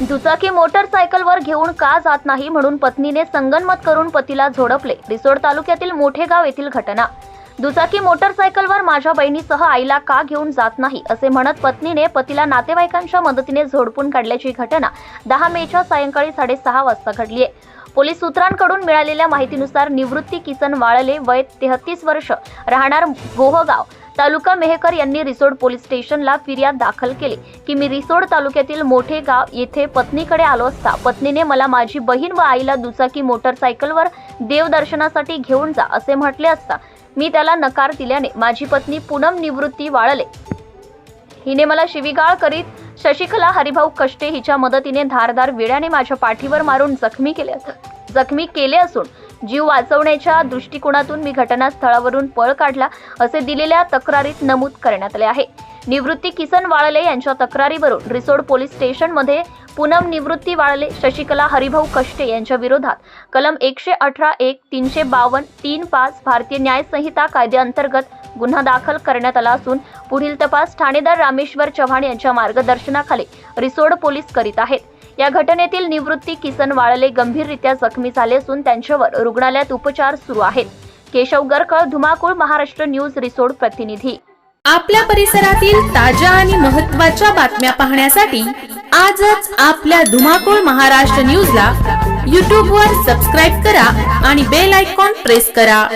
दुचाकी मोटरसायकलवर घेऊन का जात नाही म्हणून पत्नीने संगनमत करून पतीला झोडपले. रिसोड तालुक्यातील मोठेगाव येथील घटना. दुचाकी मोटरसायकलवर माझ्या बहिणीसह आईला का घेऊन जात नाही असे म्हणत पत्नीने पतीला नातेवाईकांच्या मदतीने झोडपून काढल्याची घटना दहा मेच्या सायंकाळी साडेसहा वाजता घडली आहे पोलीस सूत्रांकडून मिळालेल्या माहितीनुसार निवृत्ती किसन वाळले वय तेहतीस वर्ष राहणार गोहगाव तालुका मेहकर यांनी रिसोड पोलीस स्टेशनला फिर्याद दाखल केली की मी रिसोड तालुक्यातील मोठे गाव येथे पत्नीकडे आलो असता पत्नीने मला माझी बहीण व आईला दुचाकी मोटरसायकलवर देवदर्शनासाठी घेऊन जा असे म्हटले असता मी त्याला नकार दिल्याने माझी पत्नी पूनम निवृत्ती वाळले. हिने मला शिवीगाळ करीत शशिकला हरिभाऊ कष्टे हिच्या मदतीने धारदार विड्याने माझ्या पाठीवर मारून जखमी केले जखमी केले असून जीव वाचवण्याच्या दृष्टिकोनातून मी घटनास्थळावरून पळ काढला असे दिलेल्या तक्रारीत नमूद करण्यात आले आहे. निवृत्ती किसन वाळले यांच्या तक्रारीवरून रिसोड पोलीस स्टेशनमध्ये पूनम निवृत्ती वाळले शशिकला हरिभाऊ कष्टे यांच्या विरोधात कलम एकशे अठरा एक तीनशे बावन्न तीन पाच भारतीय न्यायसंहिता कायद्याअंतर्गत गुन्हा दाखल करण्यात आला असून पुढील तपास ठाणेदार रामेश्वर चव्हाण यांच्या मार्गदर्शनाखाली रिसोड पोलीस करीत आहेत. या घटनेतील निवृत्ती किसन वाळले गंभीररित्या जखमी झाले असून त्यांच्यावर रुग्णालयात उपचार सुरू आहेत. केशव गरकळ धुमाकूळ महाराष्ट्र न्यूज रिसोड प्रतिनिधी. आपल्या परिसरातील ताज्या आणि महत्त्वाच्या बातम्या पाहण्यासाठी आजच आपल्या धुमाकूळ महाराष्ट्र न्यूजला यूट्यूबवर सबस्क्राईब करा आणि बेल आयकॉन प्रेस करा.